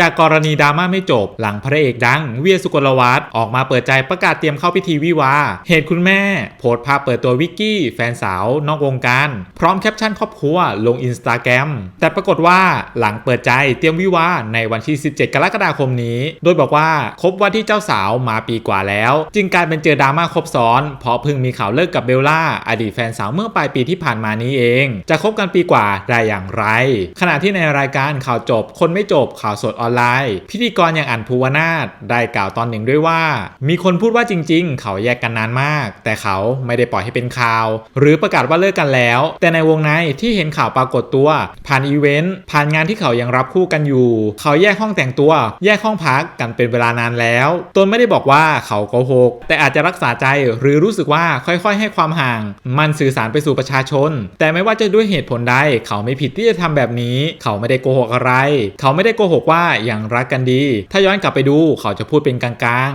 จากกรณีดราม่าไม่จบ หลังพระเอกดัง เวียสุกลวัฒน์ออกมาเปิดใจประกาศเตรียมเข้าพิธีวิวา เหตุคุณแม่ โพสต์ภาพเปิดตัววิกกี้ แฟนสาวนอกวงการ พร้อมแคปชั่นครอบครัวลงอินสตาแกรมแต่ปรากฏว่าหลังเปิดใจเตรียมวิวาในวันที่ 17 กรกฎาคมนี้ โดยบอกว่าคบว่าที่เจ้าสาวมาปีกว่าแล้ว จึงกลายเป็นเจอดราม่าครบซ้อน เพราะเพิ่งมีข่าวเลิกกับเบลล่าอดีตแฟนสาวเมื่อปลายปีที่ผ่านมานี้เอง จะคบกันปีกว่าได้อย่างไร ขณะที่ในรายการข่าวจบ คนไม่จบข่าวสดออนไลน์ พิธีกรอย่างอันภูวนาถได้กล่าวตอนหนึ่งด้วยว่า มีคนพูดว่าจริง ๆ เขาแยกกันนานมาก แต่เขาไม่ได้ปล่อยให้เป็นข่าว หรือประกาศว่าเลิกกันแล้ว แต่ในวงในที่เห็นข่าวปรากฏตัว ผ่านอีเวนต์ผ่านงานที่เขายังรับคู่กันอยู่ เขาแยกห้องแต่งตัว แยกห้องพักกันเป็นเวลานานแล้วตนไม่ได้บอกว่าเขาโกหกแต่อาจจะรักษาใจหรือรู้สึกว่าค่อยๆ ให้ความห่าง มันสื่อสารไปสู่ประชาชน แต่ไม่ว่าจะด้วยเหตุผลใดเขาไม่ผิดที่จะทำแบบนี้ เขาไม่ได้โกหกอะไร เขาไม่ได้โกหกว่ายังรักกันดี ถ้าย้อนกลับไปดูเขาจะพูดเป็นกลาง